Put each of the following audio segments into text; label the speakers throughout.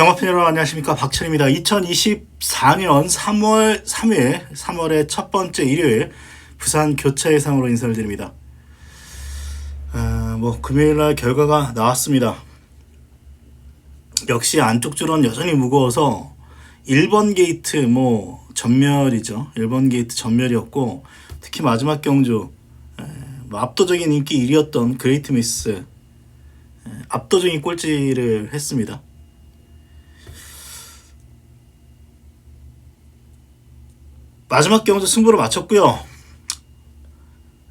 Speaker 1: 경마팬 여러분 안녕하십니까 박철입니다. 2024년 3월 3일 3월의 첫 번째 일요일 부산 교차 예상으로 인사를 드립니다. 아, 뭐 금요일날 결과가 나왔습니다. 역시 안쪽 줄은 여전히 무거워서 1번 게이트 뭐 전멸이죠. 1번 게이트 전멸이었고 특히 마지막 경주 에, 뭐 압도적인 인기 1위였던 그레이트 미스 에, 압도적인 꼴찌를 했습니다. 마지막 경주 승부를 마쳤고요.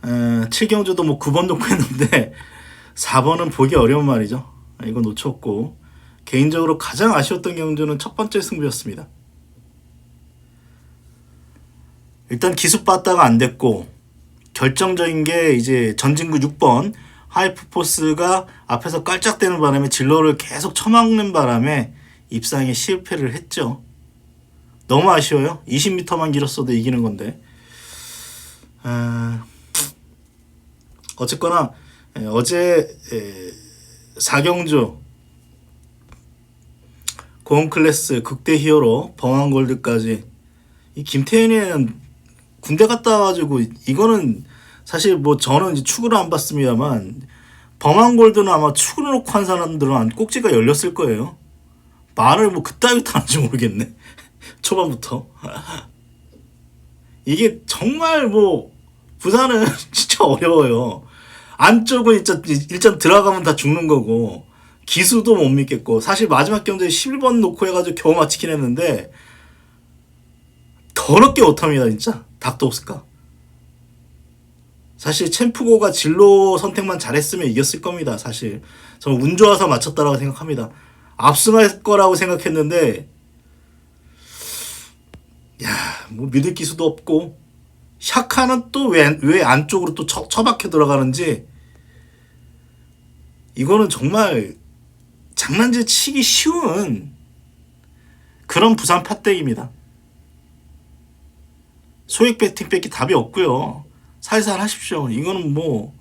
Speaker 1: 에, 7경주도 뭐 9번 놓고 했는데 4번은 보기 어려운 말이죠. 이거 놓쳤고 개인적으로 가장 아쉬웠던 경주는 첫 번째 승부였습니다. 일단 기습 받다가 안 됐고 결정적인 게 이제 전진구 6번 하이프포스가 앞에서 깔짝대는 바람에 진로를 계속 쳐막는 바람에 입상에 실패를 했죠. 너무 아쉬워요. 20m만 길었어도 이기는 건데. 아, 어쨌거나 에, 어제 에, 4경주 고원 클래스 극대 히어로 범한 골드까지 이 김태현이는 군대 갔다 와가지고 이거는 사실 뭐 저는 이제 축구를 안 봤습니다만 범한 골드는 아마 축구를 놓고 한 사람들은 안- 꼭지가 열렸을 거예요. 말을 뭐 그따위도 하는지 모르겠네. 초반부터. 이게 정말 뭐 부산은 진짜 어려워요. 안쪽은 진짜 일단 들어가면 다 죽는 거고 기수도 못 믿겠고 사실 마지막 경기에 11번 놓고 해가지고 겨우 맞히긴 했는데 더럽게 못합니다 진짜 닥터오스카 사실 챔프고가 진로 선택만 잘했으면 이겼을 겁니다 사실 저는 운 좋아서 맞췄다라고 생각합니다 압승할 거라고 생각했는데 야, 뭐 믿을 기수도 없고 샤카는 또 왜 왜 안쪽으로 또 처, 처박혀 들어가는지 이거는 정말 장난질 치기 쉬운 그런 부산 팥대기입니다. 소액 배팅 뺏기 답이 없고요. 살살 하십시오. 이거는 뭐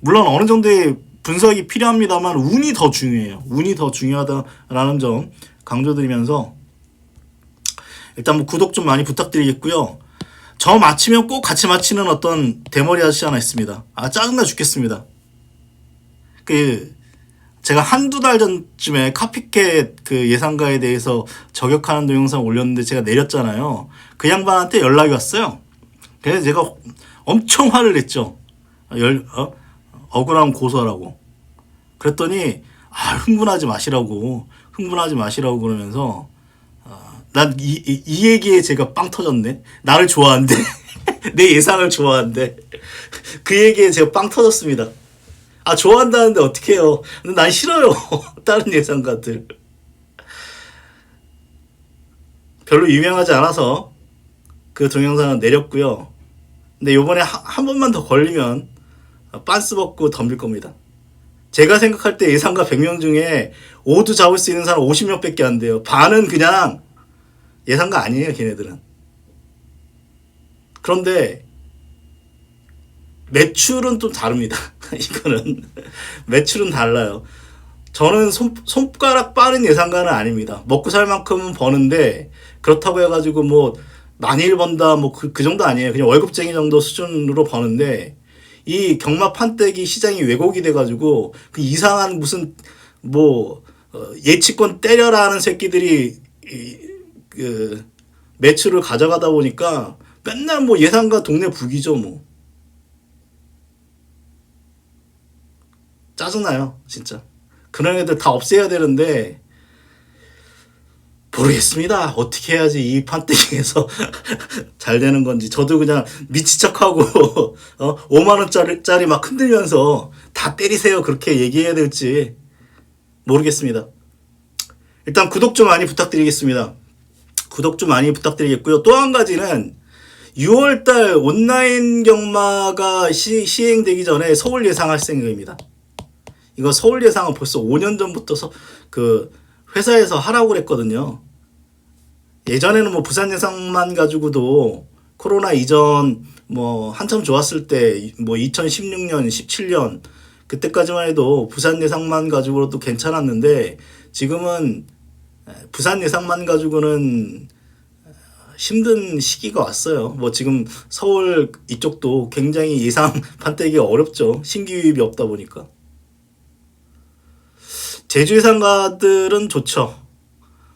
Speaker 1: 물론 어느 정도의 분석이 필요합니다만 운이 더 중요해요. 운이 더 중요하다라는 점 강조드리면서 일단 뭐 구독 좀 많이 부탁드리겠고요. 저 맞히면 꼭 같이 맞히는 어떤 대머리 아저씨 하나 있습니다. 아 짜증나 죽겠습니다. 그 제가 한두 달 전쯤에 카피캣 그 예상가에 대해서 저격하는 동영상 올렸는데 제가 내렸잖아요. 그 양반한테 연락이 왔어요. 그래서 제가 엄청 화를 냈죠. 열 어? 억울함 고소하라고. 그랬더니 아 흥분하지 마시라고 흥분하지 마시라고 그러면서 난 이 이, 이 얘기에 제가 빵 터졌네. 나를 좋아한대. 내 예상을 좋아한대. 그 얘기에 제가 빵 터졌습니다. 아 좋아한다는데 어떻게 해요? 난 싫어요. 다른 예상가들. 별로 유명하지 않아서 그 동영상은 내렸고요. 근데 요번에 하- 한 번만 더 걸리면 빤스 벗고 덤빌 겁니다. 제가 생각할 때 예상가 100명 중에 5도 잡을 수 있는 사람 50명 밖에 안 돼요. 반은 그냥 예상가 아니에요, 걔네들은. 그런데 매출은 좀 다릅니다. 이거는 매출은 달라요. 저는 손, 손가락 빠른 예상가는 아닙니다. 먹고 살 만큼은 버는데 그렇다고 해가지고 뭐 많이 번다 뭐그 그 정도 아니에요. 그냥 월급쟁이 정도 수준으로 버는데 이 경마 판때기 시장이 왜곡이 돼가지고 그 이상한 무슨 뭐 어, 예치권 때려라 하는 새끼들이 이, 그 매출을 가져가다 보니까 맨날 뭐 예상가 동네 북이죠 뭐. 짜증나요 진짜. 그런 애들 다 없애야 되는데 모르겠습니다. 어떻게 해야지 이 판때기에서 잘 되는 건지. 저도 그냥 미친 척하고 어 5만 원짜리 짜리 막 흔들면서 다 때리세요. 그렇게 얘기해야 될지 모르겠습니다. 일단 구독 좀 많이 부탁드리겠습니다 구독 좀 많이 부탁드리겠고요. 또 한 가지는 6월달 온라인 경마가 시, 시행되기 전에 서울 예상할 생각입니다. 이거 서울 예상은 벌써 5년 전부터 서, 그 회사에서 하라고 그랬거든요. 예전에는 뭐 부산 예상만 가지고도 코로나 이전 뭐 한참 좋았을 때 뭐 2016년, 17년 그때까지만 해도 부산 예상만 가지고도 괜찮았는데 지금은 부산 예상만 가지고는 힘든 시기가 왔어요. 뭐 지금 서울 이쪽도 굉장히 예상 판때기가 어렵죠. 신규 유입이 없다 보니까. 제주 예상가들은 좋죠.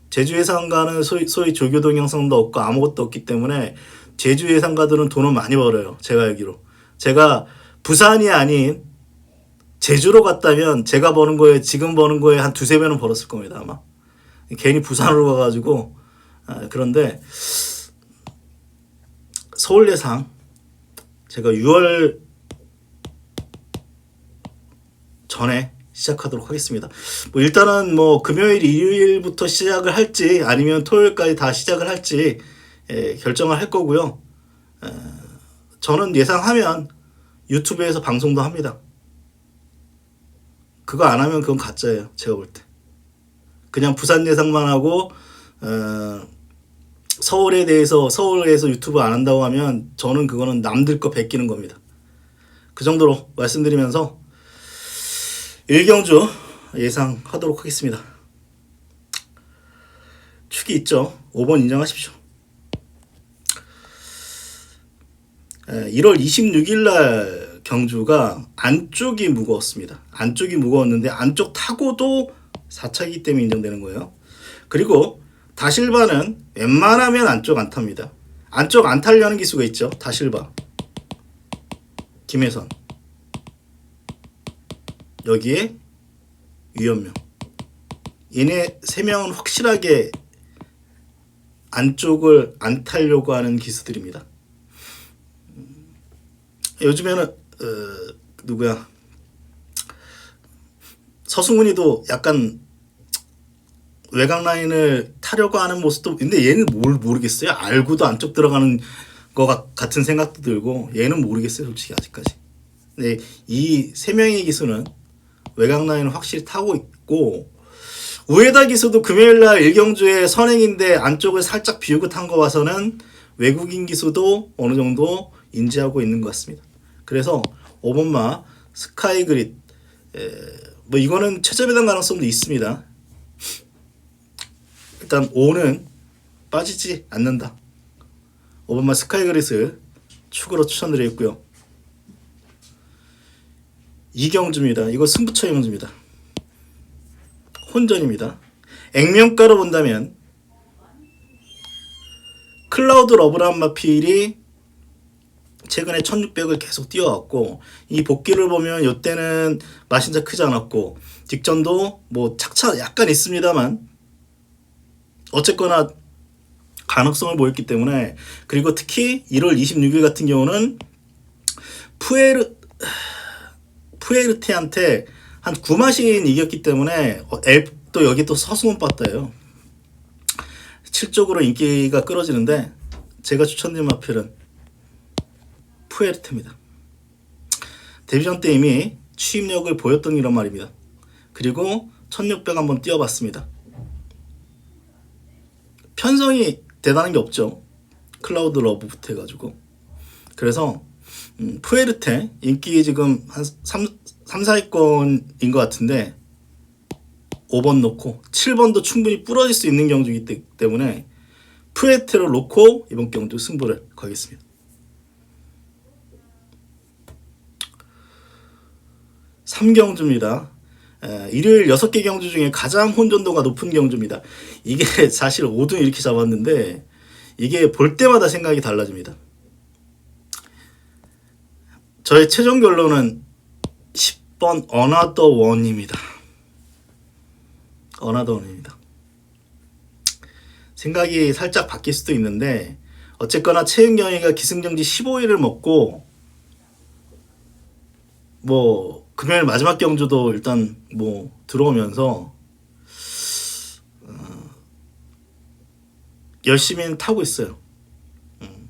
Speaker 1: 제주 예상가는 소위, 소위 조교동 형성도 없고 아무것도 없기 때문에 제주 예상가들은 돈을 많이 벌어요. 제가 알기로. 제가 부산이 아닌 제주로 갔다면 제가 버는 거에 지금 버는 거에 한 두세 배는 벌었을 겁니다 아마. 괜히 부산으로 가가지고 아, 그런데 서울 예상 제가 6월 전에 시작하도록 하겠습니다. 뭐 일단은 뭐 금요일, 일요일부터 시작을 할지 아니면 토요일까지 다 시작을 할지 예, 결정을 할 거고요. 에, 저는 예상하면 유튜브에서 방송도 합니다. 그거 안 하면 그건 가짜예요. 제가 볼 때. 그냥 부산 예상만 하고 어, 서울에 대해서 서울에서 유튜브 안 한다고 하면 저는 그거는 남들 거 베끼는 겁니다. 그 정도로 말씀드리면서 일경주 예상하도록 하겠습니다. 축이 있죠. 5번 인정하십시오. 1월 26일 날 경주가 안쪽이 무거웠습니다. 안쪽이 무거웠는데 안쪽 타고도 4차기 때문에 인정되는 거예요. 그리고 다실바는 웬만하면 안쪽 안 탑니다. 안쪽 안 타려는 기수가 있죠. 다실바. 김혜선. 여기에 유현명. 얘네 세 명은 확실하게 안쪽을 안 타려고 하는 기수들입니다. 요즘에는 어, 누구야 서승훈이도 약간 외곽 라인을 타려고 하는 모습도 근데 얘는 뭘 모르겠어요 알고도 안쪽 들어가는 거 같- 같은 생각도 들고 얘는 모르겠어요 솔직히 아직까지 근데 이 세 명의 기수는 외곽 라인을 확실히 타고 있고 우에다 기수도 금요일 날 일경주의 선행인데 안쪽을 살짝 비우고 탄 거 봐서는 외국인 기수도 어느 정도 인지하고 있는 것 같습니다. 그래서 5번마 스카이 그릿 에, 뭐 이거는 최저배당 가능성도 있습니다. 일단 5는 빠지지 않는다. 5번마 스카이 그릿을 축으로 추천드리겠고요. 이경주입니다. 이거 승부처 경주입니다. 혼전입니다. 액면가로 본다면 클라우드 러브란 마필이 최근에 1600을 계속 뛰어왔고 이 복귀를 보면 이때는 마신자 크지 않았고 직전도 뭐 착차 약간 있습니다만 어쨌거나 가능성을 보였기 때문에 그리고 특히 1월 26일 같은 경우는 푸에르 푸에르테한테 한 9마신 이겼기 때문에 어, 엘- 또 여기 또 서승훈 빠따예요. 칠적으로 인기가 끌어지는데 제가 추천드린 마필은 푸에르테입니다. 데뷔전 때 이미 취임력을 보였던 이런 말입니다. 그리고 1600 한번 뛰어봤습니다. 편성이 대단한 게 없죠. 클라우드 러브부터 해가지고. 그래서 음, 푸에르테 인기 지금 한 3, 3 4위권인 것 같은데 5번 놓고 7번도 충분히 부러질 수 있는 경주이기 때- 때문에 푸에르테로 놓고 이번 경주 승부를 가겠습니다. 삼경주입니다 일요일 6개 경주 중에 가장 혼전도가 높은 경주입니다. 이게 사실 5등 이렇게 잡았는데 이게 볼 때마다 생각이 달라집니다. 저의 최종 결론은 10번 어나더 원입니다. 어나더 원입니다. 생각이 살짝 바뀔 수도 있는데 어쨌거나 최은경이가 기승전지 15위를 먹고 뭐 금요일 마지막 경주도 일단 뭐 들어오면서 어, 열심히 타고 있어요. 음.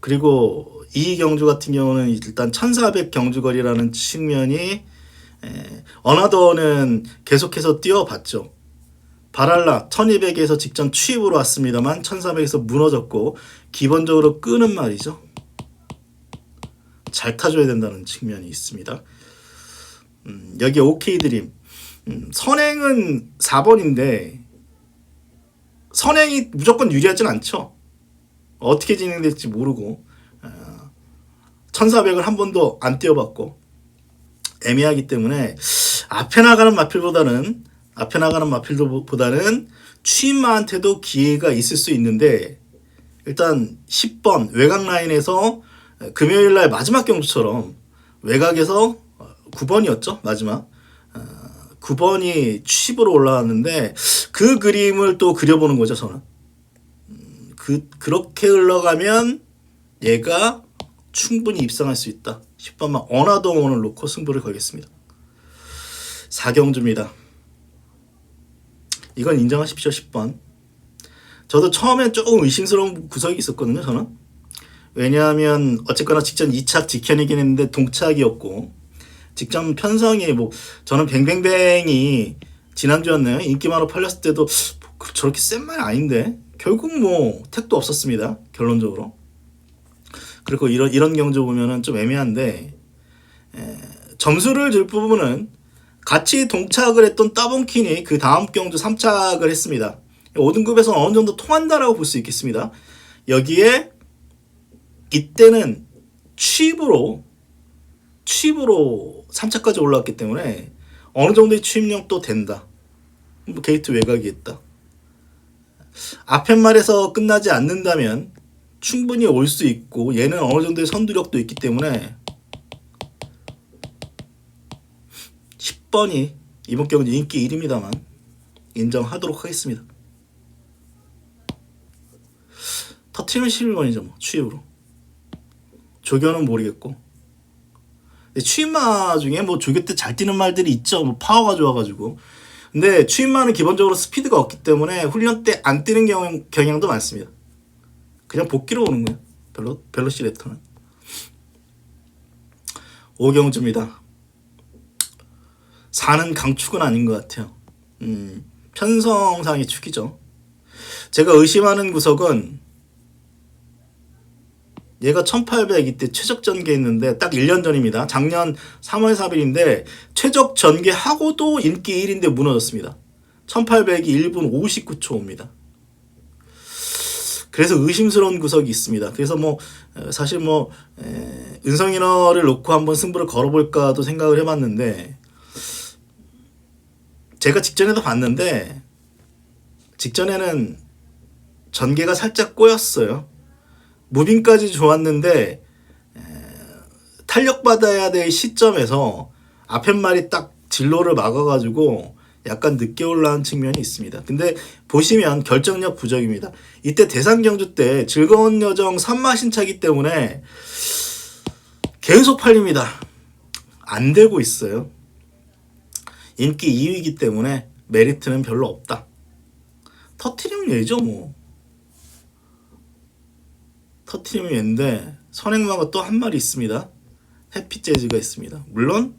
Speaker 1: 그리고 이 경주 같은 경우는 일단 1400 경주거리라는 측면이 에, 어나더는 계속해서 뛰어봤죠. 바랄라 1200에서 직전 취입으로 왔습니다만 1400에서 무너졌고 기본적으로 끄는 말이죠. 잘 타줘야 된다는 측면이 있습니다. 음, 여기 OK 드림. 음, 선행은 4번인데 선행이 무조건 유리하진 않죠. 어떻게 진행될지 모르고 어, 1400을 한 번도 안 뛰어봤고 애매하기 때문에 앞에 나가는 마필보다는 앞에 나가는 마필보다는 취임마한테도 기회가 있을 수 있는데 일단 10번 외곽 라인에서 금요일 날 마지막 경주처럼 외곽에서 9번이었죠? 마지막. 9번이 취입으로 올라왔는데 그 그림을 또 그려보는 거죠 저는. 음, 그 그렇게 흘러가면 얘가 충분히 입상할 수 있다 10번만 어나동원을 놓고 승부를 걸겠습니다. 4경주입니다. 이건 인정하십시오 10번. 저도 처음엔 조금 의심스러운 구석이 있었거든요 저는 왜냐하면 어쨌거나 직전 2착 직현이긴 했는데 동착이었고 직전 편성이 뭐 저는 뱅뱅뱅이 지난주였나요? 인기만으로 팔렸을 때도 뭐 저렇게 센말 아닌데? 결국 뭐 택도 없었습니다 결론적으로. 그리고 이런 이런 경주 보면은 좀 애매한데 에, 점수를 줄 부분은 같이 동착을 했던 따봉킨이 그 다음 경주 3착을 했습니다. 5등급에서 어느 정도 통한다라고 볼 수 있겠습니다. 여기에 이때는 취입으로 취입으로 3차까지 올라왔기 때문에 어느 정도의 취입력도 된다. 뭐 게이트 외곽이 있다. 앞에 말에서 끝나지 않는다면 충분히 올 수 있고 얘는 어느 정도의 선두력도 있기 때문에 10번이 이번 경기 인기 1입니다만 인정하도록 하겠습니다. 터트리면 11번이죠 뭐 취입으로 조교는 모르겠고 취임마 중에 뭐 조교 때 잘 뛰는 말들이 있죠. 뭐 파워가 좋아가지고. 근데 취임마는 기본적으로 스피드가 없기 때문에 훈련 때 안 뛰는 경향, 경향도 많습니다. 그냥 복귀로 오는 거예요. 별로 벨로시 레터는. 오경주입니다. 4는 강축은 아닌 것 같아요. 음, 편성상의 축이죠. 제가 의심하는 구석은 얘가 1800 이때 최적 전개했는데 딱 1년 전입니다. 작년 3월 4일인데 최적 전개하고도 인기 1인데 무너졌습니다. 1800이 1분 59초입니다. 그래서 의심스러운 구석이 있습니다. 그래서 뭐 사실 뭐 에, 은성인어를 놓고 한번 승부를 걸어볼까도 생각을 해봤는데 제가 직전에도 봤는데 직전에는 전개가 살짝 꼬였어요. 무빙까지 좋았는데 에, 탄력받아야 될 시점에서 앞에 말이 딱 진로를 막아가지고 약간 늦게 올라온 측면이 있습니다. 근데 보시면 결정력 부족입니다. 이때 대상 경주 때 즐거운 여정 3마 신차기 때문에 계속 팔립니다. 안 되고 있어요. 인기 2위이기 때문에 메리트는 별로 없다. 터트리면 얘죠 뭐. 터트리면 얘인데 선행마가 또한 마리 있습니다. 해피 재즈가 있습니다. 물론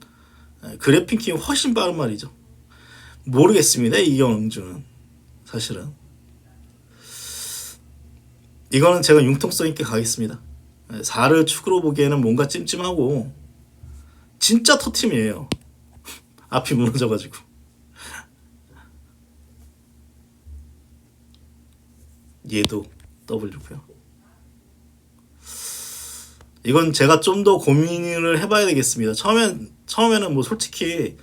Speaker 1: 그래핑킹이 훨씬 빠른 말이죠. 모르겠습니다. 이경주는 사실은 이거는 제가 융통성 있게 가겠습니다. 4를 축으로 보기에는 뭔가 찜찜하고 진짜 터팀이에요. 앞이 무너져가지고 얘도 W고요. 이건 제가 좀 더 고민을 해봐야 되겠습니다. 처음엔 처음에는 뭐 솔직히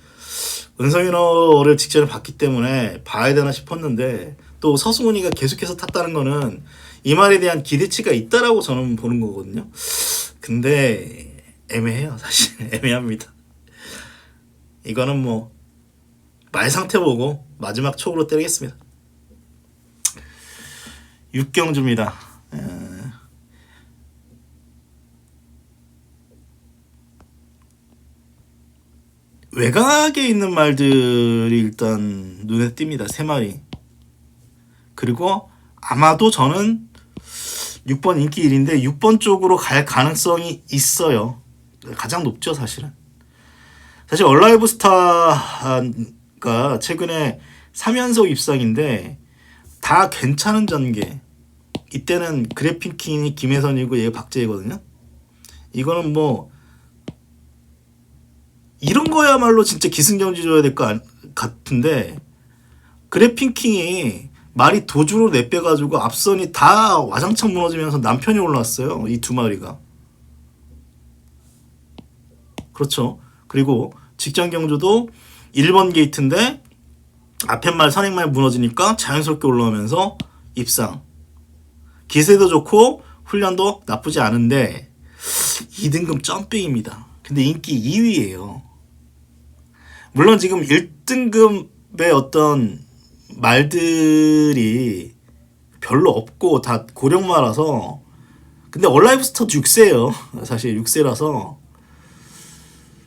Speaker 1: 은성인어를 직전에 봤기 때문에 봐야 되나 싶었는데 또 서승훈이가 계속해서 탔다는 거는 이 말에 대한 기대치가 있다라고 저는 보는 거거든요. 근데 애매해요, 사실 애매합니다. 이거는 뭐 말 상태 보고 마지막 촉으로 때리겠습니다. 육경주입니다. 외곽에 있는 말들이 일단 눈에 띕니다. 세 마리. 그리고 아마도 저는 6번 인기 1인데 6번 쪽으로 갈 가능성이 있어요. 가장 높죠, 사실은. 사실 얼라이브 스타가 최근에 3연속 입상인데 다 괜찮은 전개. 이때는 그래핑킹이 김혜선이고 얘가 박재희거든요. 이거는 뭐 이런 거야말로 진짜 기승전지 줘야 될 것 같은데 그래핑킹이 말이 도주로 내빼가지고 앞선이 다 와장창 무너지면서 남편이 올라왔어요. 이 두 마리가. 그렇죠. 그리고 직전 경주도 1번 게이트인데 앞에 말 선행말 무너지니까 자연스럽게 올라오면서 입상. 기세도 좋고 훈련도 나쁘지 않은데 2등급 점핑입니다. 근데 인기 2위예요. 물론 지금 1등급의 어떤 말들이 별로 없고 다 고령마라서 근데 얼라이브 스타도 6세예요. 사실 6세라서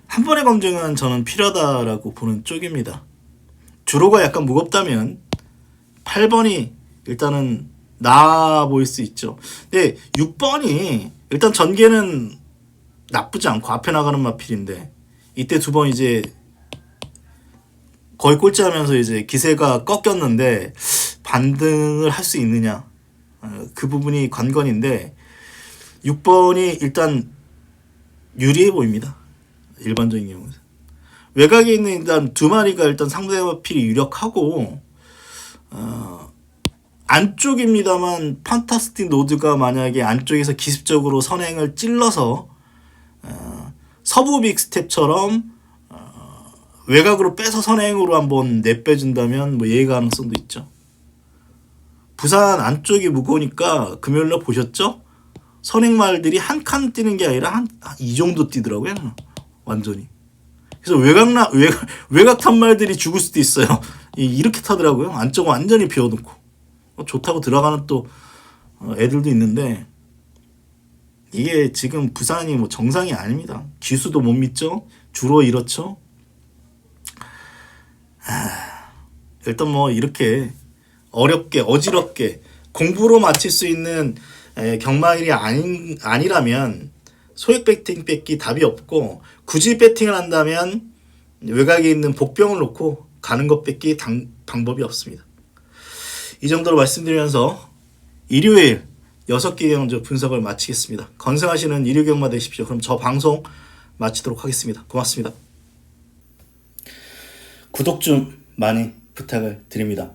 Speaker 1: 한 번의 검증은 저는 필요하다라고 보는 쪽입니다. 주로가 약간 무겁다면 8번이 일단은 나아 보일 수 있죠. 근데 6번이 일단 전개는 나쁘지 않고 앞에 나가는 마필인데 이때 두 번 이제 거의 꼴찌하면서 이제 기세가 꺾였는데 반등을 할 수 있느냐 어, 그 부분이 관건인데 6번이 일단 유리해 보입니다. 일반적인 경우는 외곽에 있는 일단 두 마리가 일단 상대와 필이 유력하고 어, 안쪽입니다만 판타스틱 노드가 만약에 안쪽에서 기습적으로 선행을 찔러서 어, 서부 빅스텝처럼 어, 외곽으로 빼서 선행으로 한번 내빼준다면 뭐 예의 가능성도 있죠. 부산 안쪽이 무거우니까 금요일 날 보셨죠? 선행말들이 한 칸 뛰는 게 아니라 한 이 정도 뛰더라고요. 완전히. 그래서 외곽나 외곽 외곽 탄 말들이 죽을 수도 있어요. 이- 이렇게 타더라고요. 안쪽은 완전히 비워놓고 어, 좋다고 들어가는 또 어, 애들도 있는데 이게 지금 부산이 뭐 정상이 아닙니다. 기수도 못 믿죠. 주로 이렇죠. 하, 일단 뭐 이렇게 어렵게 어지럽게 공부로 맞힐 수 있는 에, 경마일이 아닌 아니라면 소액 배팅 뺏기 답이 없고 굳이 배팅을 한다면 외곽에 있는 복병을 놓고 가는 것 뺏기 당, 방법이 없습니다. 이 정도로 말씀드리면서 일요일 6개 경주 분석을 마치겠습니다. 건승하시는 일요 경마 되십시오. 그럼 저 방송 마치도록 하겠습니다. 고맙습니다. 구독 좀 많이 부탁을 드립니다.